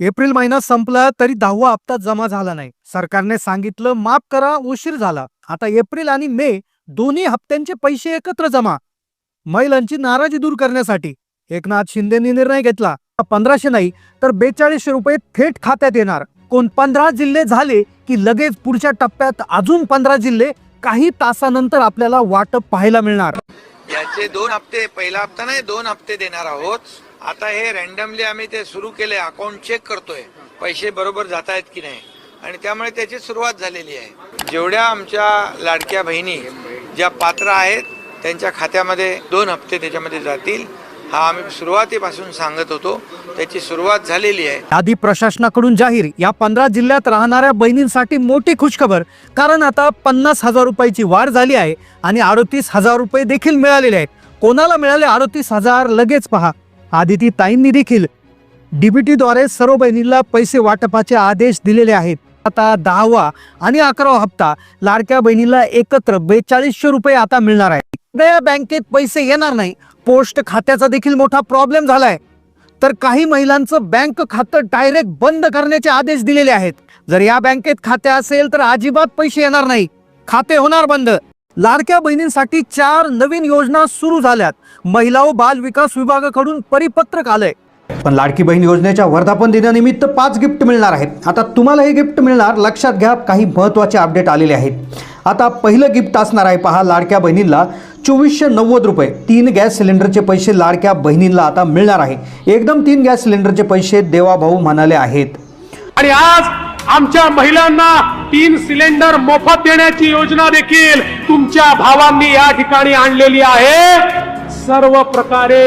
April महिना संपला तरी दहावा हप्ता जमा झाला नाही. सरकारने सांगितलं माफ करा उशीर झाला. आता एप्रिल आणि मे दोन्ही हप्त्यांचे पैसे एकत्र जमा. महिलांची नाराजी दूर करण्यासाठी. एकनाथ शिंदेनी निर्णय घेतला. पंधराशे नाही तर बेचाळीसशे रुपये थेट खात्यात येणार. कोण पंधरा जिल्हे झाले की लगेच पुढच्या टप्प्यात अजून पंधरा जिल्हे काही तासानंतर आपल्याला वाटप पाहायला मिळणार. याचे दोन हप्ते पहिला हप्ता नाही दोन हप्ते देणार आहोत. आता हे रॅन्डमली आम्ही ते सुरू केले अकाउंट चेक करतोय. पैसे बरोबर जात आहेत की नाही? आणि त्यामुळे त्याची सुरुवात झालेली आहे. जेवढ्या आमच्या लाडक्या बहिणी ज्या पात्र आहेत त्यांच्या खात्यामध्ये दोन हप्ते त्याच्यामध्ये जातील. हा आम्ही सुरुवातीपासून सांगत होतो. त्याची सुरुवात झालेली आहे. आधी प्रशासनाकडून जाहीर. या पंधरा जिल्ह्यात राहणाऱ्या बहिणींसाठी मोठी खुशखबर. कारण आता पन्नास हजार रुपयाची वाढ झाली आहे आणि अडोतीस हजार रुपये देखील मिळालेले आहेत. कोणाला मिळाले अडोतीस हजार? लगेच पहा. आदिती ताईंनी देखील डीबीटीद्वारे सर्व बहिणींना पैसे वाटपाचे आदेश दिलेले आहेत. आता दहावा आणि अकरावा हप्ता लाडक्या बहिणीला एकत्र बेचाळीसशे रुपये आता मिळणार आहे सगळ्या बँकेत पैसे येणार नाही. पोस्ट खात्याचा देखील मोठा प्रॉब्लेम झालाय. तर काही महिलांचं बँक खातं डायरेक्ट बंद करण्याचे आदेश दिलेले आहेत. जर या बँकेत खाते असेल तर अजिबात पैसे येणार नाही. खाते होणार बंद. लाडक्या बहिणींसाठी चार नवीन योजना सुरू झाल्यात. महिला व बाल विकास विभागाकडून परिपत्रक आलंय. पण लाडकी बहीण योजनेच्या वर्धापन दिनानिमित्त पाच गिफ्ट मिळणार आहेत. आता तुम्हाला हे गिफ्ट मिळणार. लक्षात घ्या काही महत्त्वाचे अपडेट आलेले आहेत. आता पहिलं गिफ्ट असणार आहे पहा लाडक्या बहिणींना चोवीसशे नव्वद रुपये. तीन गॅस सिलेंडरचे पैसे लाडक्या बहिणींना आता मिळणार आहे. एकदम तीन गॅस सिलेंडरचे पैसे देवाभाऊ म्हणाले आहेत. आणि आज आमच्या महिलांना तीन सिलेंडर मोफत देण्याची योजना देखील तुमच्या भावांनी या ठिकाणी आणलेली आहे. सर्व प्रकारे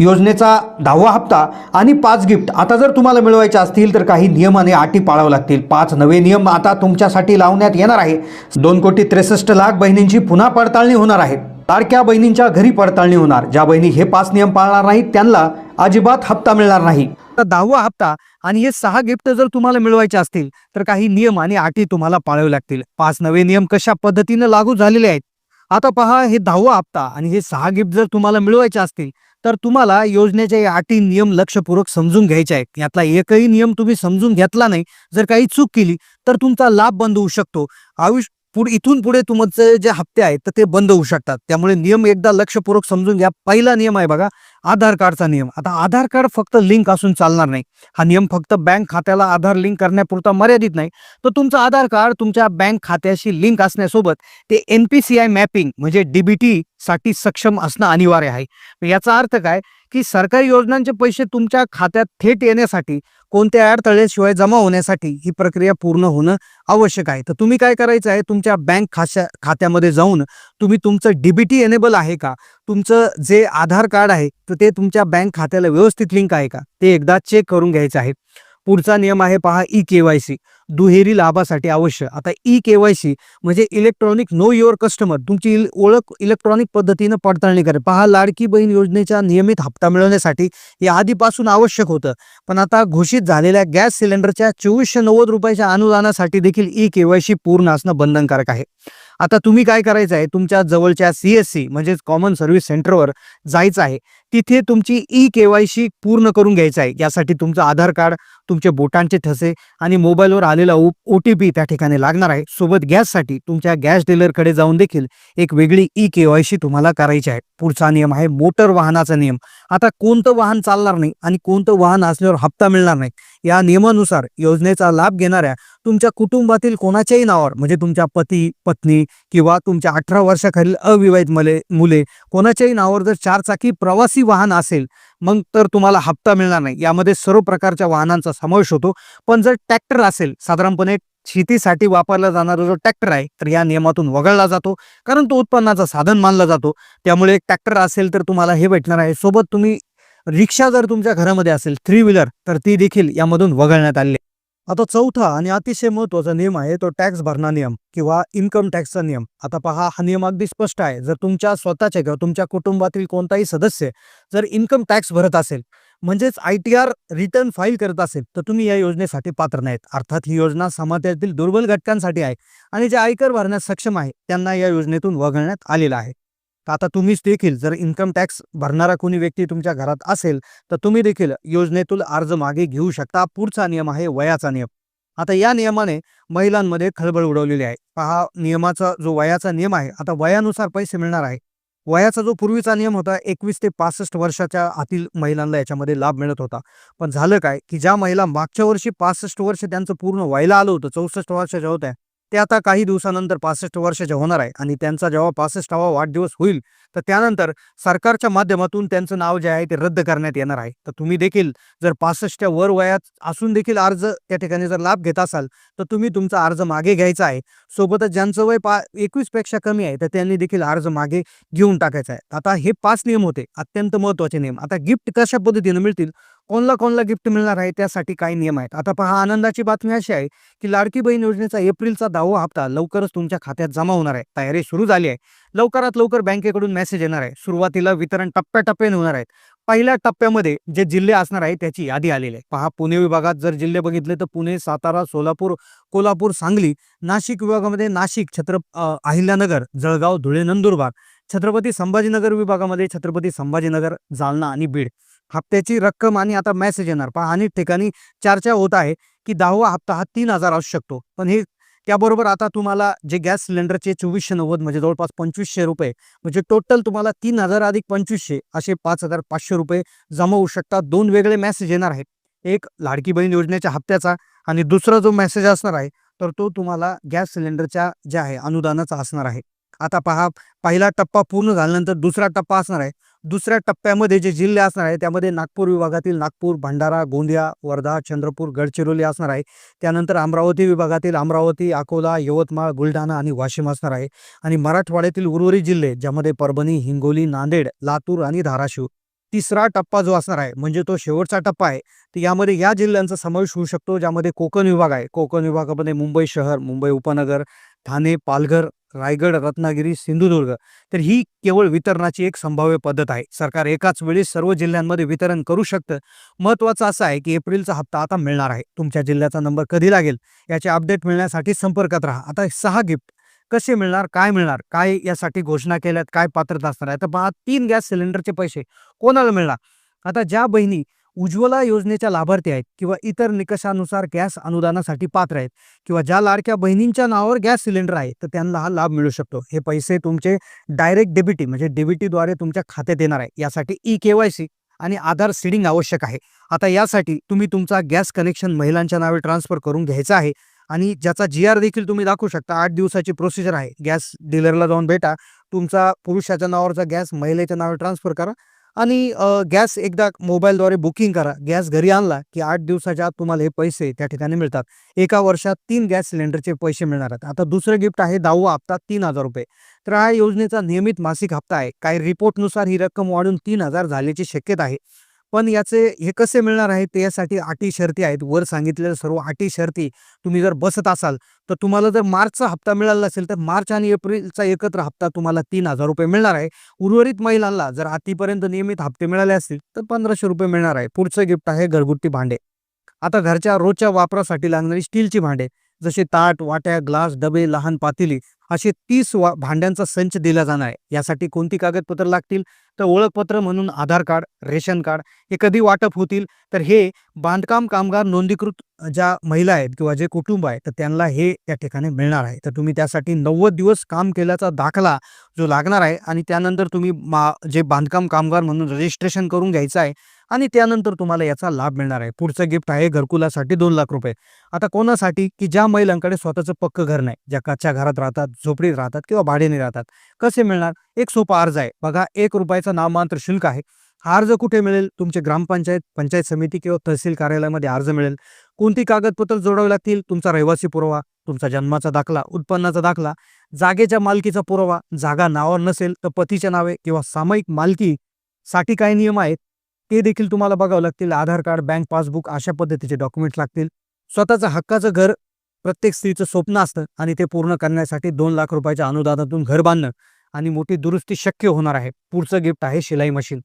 योजनेचा दहावा हप्ता आणि पाच गिफ्ट. आता जर तुम्हाला मिळवायचे असतील तर काही नियम आणि अटी पाळावं लागतील. पाच नवे नियम आता तुमच्यासाठी लावण्यात येणार आहे. दोन कोटी त्रेसष्ट लाख बहिणींची पुन्हा पडताळणी होणार आहे. तारक्या बहिणींच्या घरी पडताळणी होणार. ज्या बहिणी हे पाच नियम पाळणार नाहीत त्यांना अजिबात हप्ता मिळणार नाही. तर दहावा हप्ता आणि हे सहा गिफ्ट जर तुम्हाला मिळवायचे असतील तर काही नियम आणि अटी तुम्हाला पाळावे लागतील. पाच नवे नियम कशा पद्धतीनं लागू झालेले आहेत? आता पहा हे दहावा हप्ता आणि हे सहा गिफ्ट जर तुम्हाला मिळवायचे असतील तर तुम्हाला योजनेचे अटी नियम लक्षपूर्वक समजून घ्यायचे आहेत. यातला एकही नियम तुम्ही समजून घेतला नाही जर काही चूक केली तर तुमचा लाभ बंद होऊ शकतो. आयुष्य पुढे इथून पुढे तुमचे जे हप्ते आहेत तर ते बंद होऊ शकतात. त्यामुळे नियम एकदा लक्षपूर्वक समजून घ्या. पहिला नियम आहे बघा आधार कार्डचा नियम. आता आधार कार्ड फक्त लिंक असून चालणार नाही. हा नियम फक्त बँक खात्याला आधार लिंक करण्यापुरता मर्यादित नाही. तर तुमचं आधार कार्ड तुमच्या बँक खात्याशी लिंक असण्यासोबत ते N P C I mapping म्हणजे डीबीटी साठी सक्षम असणं अनिवार्य आहे. याचा अर्थ काय? की सरकारी योजनांचे पैसे तुमच्या खात्यात थेट येण्यासाठी कोणत्या अडथळ्याशिवाय जमा होण्यासाठी ही प्रक्रिया पूर्ण होणं आवश्यक आहे. तर तुम्ही काय करायचं आहे तुमच्या बँक खाशा खात्यामध्ये जाऊन तुम्ही तुमचं डीबीटी एनेबल आहे का? तुमचं जे आधार कार्ड आहे तर ते तुमच्या बँक खात्याला व्यवस्थित लिंक आहे का? ते एकदा चेक करून घ्यायचं आहे. पुढचा नियम आहे पहा ई के वाय सी. दुहेरी लाभासाठी आवश्यक आता ई के वाय सी म्हणजे इलेक्ट्रॉनिक नो युअर कस्टमर तुमची ओळख इलेक्ट्रॉनिक पद्धतीनं पडताळणी करेल. पहा लाडकी बहीण योजनेच्या नियमित हप्ता मिळवण्यासाठी हे आधीपासून आवश्यक होतं. पण आता घोषित झालेल्या गॅस सिलेंडरच्या चोवीसशे नव्वद रुपयाच्या अनुदानासाठी देखील ई के वाय सी पूर्ण असणं बंधनकारक आहे. आता तुम्ही काय करायचं आहे? तुमच्या जवळच्या सी एस सी म्हणजेच कॉमन सर्व्हिस सेंटरवर जायचं आहे. तिथे तुमची ई के वाय सी पूर्ण करून घ्यायचं आहे. यासाठी तुमचं आधार कार्ड तुमचे बोटांचे ठसे आणि मोबाईलवर आलेला ओ टी पी त्या ठिकाणी लागणार आहे. सोबत गॅससाठी तुमच्या गॅस डीलरकडे जाऊन देखील एक वेगळी ई के वाय सी तुम्हाला करायची आहे. पुढचा नियम आहे मोटर वाहनाचा नियम. आता कोणतं वाहन चालणार नाही आणि कोणतं वाहन असल्यावर हप्ता मिळणार नाही. या नियमानुसार योजनेचा लाभ घेणाऱ्या तुमच्या कुटुंबातील कोणाच्याही नावावर म्हणजे तुमच्या पती पत्नी किंवा तुमच्या अठरा वर्षाखालील अविवाहित मुले मुले कोणाच्याही नावावर जर चारचाकी प्रवासी वाहन असेल मग तर तुम्हाला हप्ता मिळणार नाही. यामध्ये सर्व प्रकारच्या वाहनांचा समावेश होतो. पण जर ट्रॅक्टर असेल साधारणपणे शेतीसाठी वापरला जाणारा जो ट्रॅक्टर आहे तर या नियमातून वगळला जातो. कारण तो उत्पन्नाचा साधन मानला जातो. त्यामुळे ट्रॅक्टर असेल तर तुम्हाला हे भेटणार आहे. सोबत तुम्ही रिक्षा जर तुमच्या घरामध्ये असेल थ्री व्हीलर तर ती देखील यामधून वगळण्यात आली आहे. आता चौथा आणि अतिशय महत्त्वाचा नियम आहे तो टॅक्स भरणा नियम किंवा इन्कम टॅक्सचा नियम. आता पहा हा नियम अगदी स्पष्ट आहे. जर तुमच्या स्वतःच्या किंवा तुमच्या कुटुंबातील कोणताही सदस्य जर इन्कम टॅक्स भरत असेल म्हणजेच I T R return file करत असेल तर तुम्ही या योजनेसाठी पात्र नाहीत. अर्थात ही योजना समाजातील दुर्बल घटकांसाठी आहे आणि जे आयकर भरण्यास सक्षम आहे त्यांना या योजनेतून वगळण्यात आलेलं आहे. आता तुम्हीच देखील जर इन्कम टॅक्स भरणारा कोणी व्यक्ती तुमच्या घरात असेल तर तुम्ही देखील योजनेतून अर्ज मागे घेऊ शकता. पुढचा नियम आहे वयाचा नियम. आता या नियमाने महिलांमध्ये खळबळ उडवलेली आहे. हा नियमाचा जो वयाचा नियम आहे आता वयानुसार पैसे मिळणार आहे. वयाचा जो पूर्वीचा नियम होता एकवीस ते पासष्ट वर्षाच्या आतील महिलांना याच्यामध्ये लाभ मिळत होता. पण झालं काय की ज्या महिला मागच्या वर्षी पासष्ट वर्ष त्यांचं पूर्ण व्हायला आलं होतं चौसष्ट वर्षाच्या होत्या ते आता काही दिवसानंतर पासष्ट वर्षाच्या होणार आहे आणि त्यांचा जेव्हा पासष्टावा वाढदिवस होईल तर त्यानंतर सरकारच्या माध्यमातून त्यांचं नाव जे आहे ते रद्द करण्यात येणार आहे. तर तुम्ही देखील जर पासष्टच्या वर वयात असून देखील अर्ज त्या ठिकाणी जर लाभ घेत असाल तर तुम्ही तुमचा अर्ज मागे घ्यायचा आहे. सोबतच ज्यांचं वय पा एकवीसपेक्षा कमी आहे तर त्यांनी देखील अर्ज मागे घेऊन टाकायचा आहे. आता हे पाच नियम होते अत्यंत महत्त्वाचे नियम. आता गिफ्ट कशा पद्धतीनं मिळतील? कोणला कोणला गिफ्ट मिळणार आहे त्यासाठी काही नियम आहेत. आता पहा आनंदाची बातमी अशी आहे की लाडकी बहीण योजनेचा एप्रिलचा दहावा हप्ता लवकरच तुमच्या खात्यात जमा होणार आहे. तयारी सुरू झाली आहे. लवकरात लवकर बँकेकडून मेसेज येणार आहे. सुरुवातीला वितरण टप्प्याटप्प्याने होणार आहेत पहिल्या टप्प्यामध्ये जे जिल्हे असणार आहे त्याची यादी आलेली आहे. पहा पुणे विभागात जर जिल्हे बघितले तर पुणे सातारा सोलापूर कोल्हापूर सांगली नाशिक विभागामध्ये नाशिक छत्र अहिल्यानगर जळगाव धुळे नंदुरबार छत्रपती संभाजीनगर विभागामध्ये छत्रपती संभाजीनगर जालना आणि बीड. हप्त्याची रक्कम आणि आता मेसेज येणार. पहा अनेक ठिकाणी चर्चा होत आहे की दहावा हप्ता हा तीन हजार असू शकतो. पण हे त्याबरोबर आता तुम्हाला जे गॅस सिलेंडरचे चोवीसशे नव्वद म्हणजे जवळपास पंचवीसशे रुपये म्हणजे टोटल तुम्हाला तीन हजार अधिक पंचवीसशे असे पाच हजार पाचशे रुपये जमा होऊ शकतात. दोन वेगळे मेसेज येणार आहेत. एक लाडकी बहीण योजनेच्या हप्त्याचा आणि दुसरा जो मेसेज असणार आहे तर तो तुम्हाला गॅस सिलेंडरच्या जे आहे अनुदानाचा असणार आहे. आता पहा पहिला टप्पा पूर्ण झाल्यानंतर दुसरा टप्पा असणार आहे. दुसऱ्या टप्प्यामध्ये जे जिल्हे असणार आहे त्यामध्ये नागपूर विभागातील नागपूर भंडारा गोंदिया वर्धा चंद्रपूर गडचिरोली असणार आहे. त्यानंतर अमरावती विभागातील अमरावती अकोला यवतमाळ बुलढाणा आणि वाशिम असणार आहे. आणि मराठवाड्यातील उर्वरित जिल्हे ज्यामध्ये परभणी हिंगोली नांदेड लातूर आणि धाराशिव तिसरा टप्पा जो असणार आहे म्हणजे तो शेवटचा टप्पा आहे तर यामध्ये या जिल्ह्यांचा समावेश होऊ शकतो ज्यामध्ये कोकण विभाग आहे. कोकण विभागामध्ये मुंबई शहर मुंबई उपनगर ठाणे पालघर रायगड रत्नागिरी सिंधुदुर्ग. तर ही केवळ वितरणाची एक संभाव्य पद्धत आहे. सरकार एकाच वेळी सर्व जिल्ह्यांमध्ये वितरण करू शकतं. महत्त्वाचं असं आहे की एप्रिलचा हप्ता आता मिळणार आहे. तुमच्या जिल्ह्याचा नंबर कधी लागेल याचे अपडेट मिळण्यासाठी संपर्कात राहा. आता सहा गिफ्ट. कसे मिळणार काय मिळणार काय यासाठी घोषणा केल्यात काय पात्रता असणार आहे. तर पहा तीन गॅस सिलेंडरचे पैसे कोणाला मिळणार? आता ज्या बहिणी उज्ज्वला योजनेच्या लाभार्थी आहेत किंवा इतर निकषानुसार गॅस अनुदानासाठी पात्र आहेत किंवा ज्या लाडक्या बहिणींच्या नावावर गॅस सिलेंडर आहे तर त्यांना हा लाभ मिळू शकतो. हे पैसे तुमचे डायरेक्ट डेबिटी म्हणजे डेबिटीद्वारे तुमच्या खात्यात येणार आहे. यासाठी ई के वाय सी आणि आधार सीडिंग आवश्यक आहे. आता यासाठी तुम्ही तुमचा गॅस कनेक्शन महिलांच्या नावे ट्रान्सफर करून घ्यायचा आहे. आणि ज्याचा जी आर देखील तुम्ही दाखवू शकता आठ दिवसाची प्रोसिजर आहे. गॅस डीलरला जाऊन भेटा. तुमचा पुरुषाच्या नावावरचा गॅस महिलेच्या नावावर ट्रान्सफर करा. आणि गॅस एकदा मोबाईलद्वारे बुकिंग करा. गॅस घरी आणला की आठ दिवसाच्या आत तुम्हाला हे पैसे त्या ठिकाणी मिळतात. एका वर्षात तीन गॅस सिलेंडरचे पैसे मिळणार आहेत. आता दुसरं गिफ्ट आहे दहावा हप्ता तीन हजार रुपये. तर हा योजनेचा नियमित मासिक हप्ता आहे. काही रिपोर्टनुसार ही रक्कम वाढून तीन हजार झाल्याची शक्यता आहे. पण याचे हे कसे मिळणार आहे ते यासाठी अटी शर्ती आहेत. वर सांगितलेल्या सर्व अटी शर्ती तुम्ही जर बसत असाल तर तुम्हाला जर मार्चचा हप्ता मिळाला असेल तर मार्च आणि एप्रिलचा एकत्र हप्ता तुम्हाला तीन हजार रुपये मिळणार आहे. उर्वरित महिलांना जर आतीपर्यंत नियमित हप्ते मिळाले असतील तर पंधराशे रुपये मिळणार आहे. पुढचं गिफ्ट आहे घरगुती भांडे. आता घरच्या रोजच्या वापरासाठी लागणारी स्टीलची भांडे जसे ताट वाट्या ग्लास डबे लहान पातेली असे तीस वा भांड्यांचा संच दिला जाणार आहे. यासाठी कोणती कागदपत्र लागतील? तर ओळखपत्र म्हणून आधार कार्ड रेशन कार्ड हे कधी वाटप होतील? तर हे बांधकाम कामगार नोंदीकृत ज्या महिला आहेत किंवा जे कुटुंब आहे तर त्यांना हे त्या ठिकाणी मिळणार आहे. तर तुम्ही त्यासाठी नव्वद दिवस काम केल्याचा दाखला जो लागणार आहे आणि त्यानंतर तुम्ही मा जे बांधकाम कामगार म्हणून रजिस्ट्रेशन करून घ्यायचं आहे आणि त्यानंतर तुम्हाला याचा लाभ मिळणार आहे. पुढचं गिफ्ट आहे घरकुलासाठी दोन लाख रुपये. आता कोणासाठी? की ज्या महिलांकडे स्वतःचं पक्क घर नाही ज्या कच्च्या घरात राहतात झोपडीत राहतात किंवा भाड्याने राहतात. कसे मिळणार? एक सोपा अर्ज आहे. बघा एक रुपयाचं नाममात्र शुल्क आहे. हा अर्ज कुठे मिळेल? तुमचे ग्रामपंचायत पंचायत समिती किंवा तहसील कार्यालयामध्ये अर्ज मिळेल. कोणती कागदपत्र जोडावी लागतील? तुमचा रहिवासी पुरावा तुमचा जन्माचा दाखला उत्पन्नाचा दाखला जागेच्या मालकीचा पुरावा जागा नावावर नसेल तर पतीच्या नावे किंवा सामायिक मालकी साठी काय नियम आहेत? ते देखील तुम्हाला बघावं लागतील. आधार कार्ड बँक पासबुक अशा पद्धतीचे डॉक्युमेंट्स लागतील. स्वतःचं हक्काचं घर प्रत्येक स्त्रीचं स्वप्न असतं आणि ते पूर्ण करण्यासाठी दोन लाख रुपयाच्या अनुदानातून घर बांधणं आणि मोठी दुरुस्ती शक्य होणार आहे. पुढचं गिफ्ट आहे शिलाई मशीन.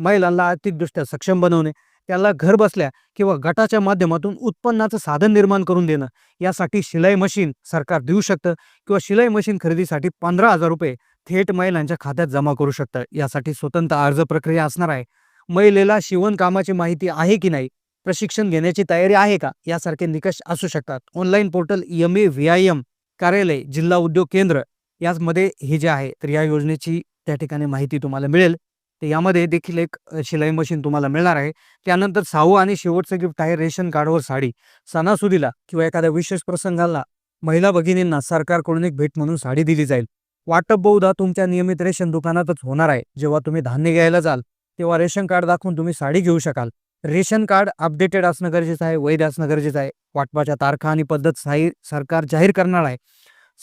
महिलांना आर्थिकदृष्ट्या सक्षम बनवणे त्याला घर बसल्या किंवा गटाच्या माध्यमातून उत्पन्नाचं साधन निर्माण करून देणं यासाठी शिलाई मशीन सरकार देऊ शकतं किंवा शिलाई मशीन खरेदीसाठी पंधरा हजार रुपये थेट महिलांच्या खात्यात जमा करू शकतं. यासाठी स्वतंत्र अर्ज प्रक्रिया असणार आहे. महिलेला शिवणकामाची माहिती आहे की नाही? प्रशिक्षण घेण्याची तयारी आहे का? यासारखे निकष असू शकतात. Online portal M A V I M कार्यालय जिल्हा उद्योग केंद्र यामध्ये हे जे आहे तर या योजनेची त्या ठिकाणी माहिती तुम्हाला मिळेल. तर यामध्ये देखील एक शिलाई मशीन तुम्हाला मिळणार आहे. त्यानंतर सहावं आणि शेवटचं गिफ्ट आहे रेशन कार्डवर साडी. सणासुदीला किंवा एखाद्या विशेष प्रसंगाला महिला भगिनींना सरकारकडून एक भेट म्हणून साडी दिली जाईल. वाटप बहुधा तुमच्या नियमित रेशन दुकानातच होणार आहे. जेव्हा तुम्ही धान्य घ्यायला जाल तेव्हा रेशन कार्ड दाखवून तुम्ही साडी घेऊ शकाल. रेशन कार्ड अपडेटेड असणं गरजेचं आहे वैध असणं गरजेचं आहे. वाटपाच्या तारखा आणि पद्धत साही सरकार जाहीर करणार आहे.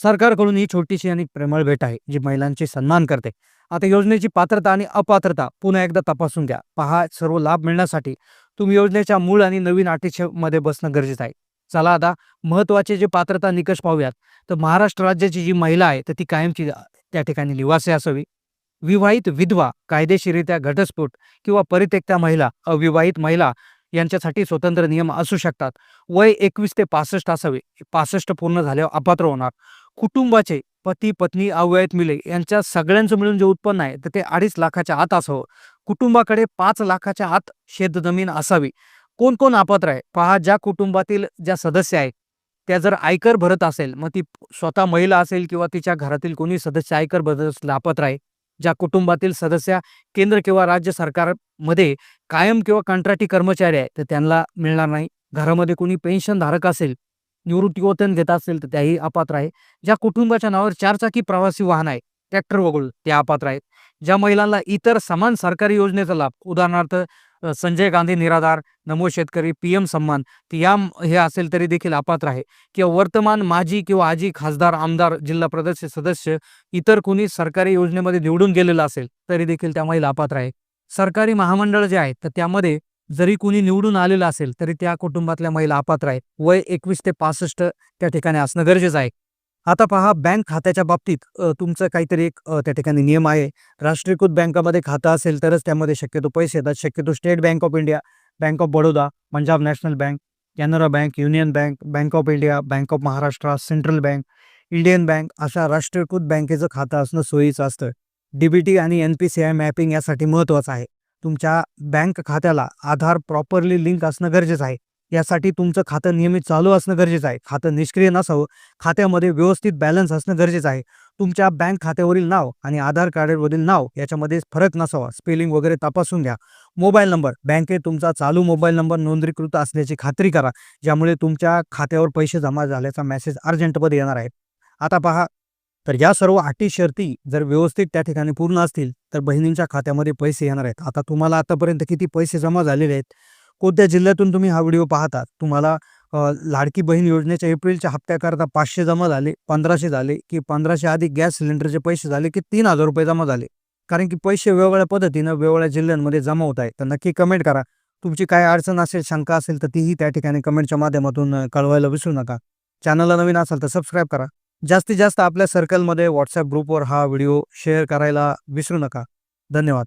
सरकारकडून ही छोटीशी आणि प्रेमळ भेट आहे जी महिलांची सन्मान करते. आता योजनेची पात्रता आणि अपात्रता पुन्हा एकदा तपासून घ्या. पहा सर्व लाभ मिळण्यासाठी तुम्ही योजनेच्या मूळ आणि नवीन अटीमध्ये बसणं गरजेचं आहे. चला आता महत्त्वाचे जे पात्रता निकष पाहूयात. तर महाराष्ट्र राज्याची जी महिला आहे तर ती कायमची त्या ठिकाणी निवासी असावी. विवाहित विधवा कायदेशीरित्या घटस्फोट किंवा परित्यक्त्या महिला अविवाहित महिला यांच्यासाठी स्वतंत्र नियम असू शकतात. वय एकवीस ते पासष्ट असावे. पासष्ट पूर्ण झाल्यावर अपात्र होणार. कुटुंबाचे पती पत्नी अवयत मिले यांच्या सगळ्यांचं मिळून जे उत्पन्न आहे तर ते अडीच लाखाच्या आत असावं. कुटुंबाकडे पाच लाखाच्या आत शेतजमीन असावी. कोण कोण अपात्र आहे? पहा ज्या कुटुंबातील ज्या सदस्य आहेत त्या जर आयकर भरत असेल मग ती स्वतः महिला असेल किंवा तिच्या घरातील कोणी सदस्य आयकर भरत असेल अपात्र आहे. ज्या कुटुंबातील सदस्य केंद्र किंवा राज्य सरकारमध्ये कायम किंवा कंत्राटी कर्मचारी आहे तर त्यांना मिळणार नाही. घरामध्ये कोणी पेन्शन धारक असेल निवृत्तीवेतन घेत असेल तर त्याही अपात्र आहे. ज्या कुटुंबाच्या नावावर चारचाकी प्रवासी वाहन आहे ट्रॅक्टर वगळून त्या अपात्र आहेत. ज्या महिलांना इतर समान सरकारी योजनेचा लाभ उदाहरणार्थ संजय गांधी निराधार नमो शेतकरी पी एम सन्मान या हे असेल तरी देखील अपात्र आहे. किंवा वर्तमान माजी किंवा आजी खासदार आमदार जिल्हा परिषद सदस्य इतर कोणी सरकारी योजनेमध्ये निवडून गेलेलं असेल तरी देखील त्यामधील अपात्र आहे. सरकारी महामंडळ जे आहेत तर त्यामध्ये जरी कुणी निवडून आलेलं असेल तरी त्या कुटुंबातल्या महिला अपात्र आहेत. वय एकवीस ते पासष्ट त्या ठिकाणी असणं गरजेचं आहे. आता पहा बँक खात्याच्या बाबतीत तुमचं काहीतरी एक त्या ठिकाणी नियम आहे. राष्ट्रीयकृत बँकामध्ये खातं असेल तरच त्यामध्ये शक्यतो पैसे येतात. शक्यतो State Bank of India Bank of Baroda Punjab National Bank Canara Bank Union Bank Bank of India Bank of Maharashtra Central Bank Indian Bank अशा राष्ट्रीयकृत बँकेचं खातं असणं सोयीचं असतं. डीबीटी आणि N P C I mapping यासाठी महत्त्वाचं आहे. तुमच्या बँक खात्याला आधार प्रॉपरली लिंक असणं गरजेचं आहे. यासाठी तुमचं खातं नियमित चालू असणं गरजेचं आहे. खातं निष्क्रिय नसावं खात्यामध्ये व्यवस्थित बॅलन्स असणं गरजेचं आहे. तुमच्या बँक खात्यावरील नाव आणि आधार कार्डवरील नाव याच्यामध्ये फरक नसावा. स्पेलिंग वगैरे तपासून घ्या. मोबाईल नंबर बँकेत तुमचा चालू मोबाईल नंबर नोंदणीकृत असल्याची खात्री करा ज्यामुळे तुमच्या खात्यावर पैसे जमा झाल्याचा मेसेज अर्जंटमध्ये येणार आहे. आता पहा तर या सर्व अटी शर्ती जर व्यवस्थित त्या ठिकाणी पूर्ण असतील तर बहिणींच्या खात्यामध्ये पैसे येणार आहेत. आता तुम्हाला आतापर्यंत किती पैसे जमा झालेले आहेत? कोणत्या जिल्ह्यातून तुम्ही हा व्हिडिओ पाहतात? तुम्हाला लाडकी बहीण योजनेच्या एप्रिलच्या हप्त्याकरता पाचशे जमा झाले पंधराशे झाले की पंधराशे आधी गॅस सिलेंडरचे पैसे झाले की तीन हजार रुपये जमा झाले? कारण की पैसे वेगवेगळ्या पद्धतीनं वेगवेगळ्या जिल्ह्यांमध्ये जमा होत आहे तर नक्की कमेंट करा. तुमची काय अडचण असेल शंका असेल तर तीही त्या ठिकाणी कमेंटच्या माध्यमातून कळवायला विसरू नका. चॅनलला नवीन असाल तर सबस्क्राईब करा. जास्तीत जास्त आपल्या सर्कलमध्ये व्हॉट्सअप ग्रुपवर हा व्हिडिओ शेअर करायला विसरू नका. धन्यवाद.